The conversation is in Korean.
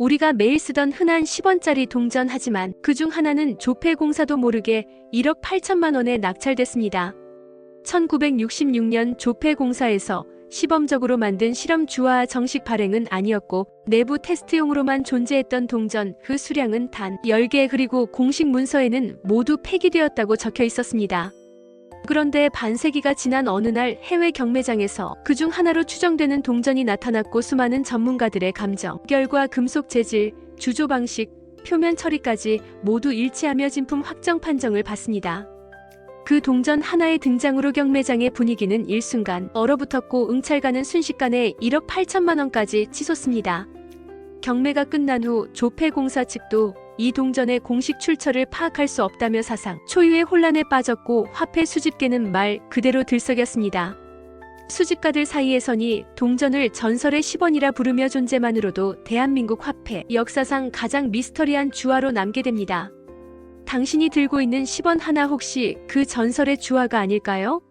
우리가 매일 쓰던 흔한 10원짜리 동전 하지만 그 중 하나는 조폐공사도 모르게 1억 8천만 원에 낙찰됐습니다. 1966년 조폐공사에서 시범적으로 만든 실험 주화 정식 발행은 아니었고 내부 테스트용으로만 존재했던 동전 그 수량은 단 10개 그리고 공식 문서에는 모두 폐기되었다고 적혀 있었습니다. 그런데 반세기가 지난 어느 날 해외 경매장에서 그중 하나로 추정되는 동전이 나타났고 수많은 전문가들의 감정, 결과 금속 재질, 주조 방식, 표면 처리까지 모두 일치하며 진품 확정 판정을 받습니다. 그 동전 하나의 등장으로 경매장의 분위기는 일순간 얼어붙었고 응찰가는 순식간에 1억 8천만 원까지 치솟습니다. 경매가 끝난 후 조폐공사 측도 이 동전의 공식 출처를 파악할 수 없다며 사상 초유의 혼란에 빠졌고 화폐 수집계는 말 그대로 들썩였습니다. 수집가들 사이에서니 동전을 전설의 10원이라 부르며 존재만으로도 대한민국 화폐 역사상 가장 미스터리한 주화로 남게 됩니다. 당신이 들고 있는 10원 하나 혹시 그 전설의 주화가 아닐까요?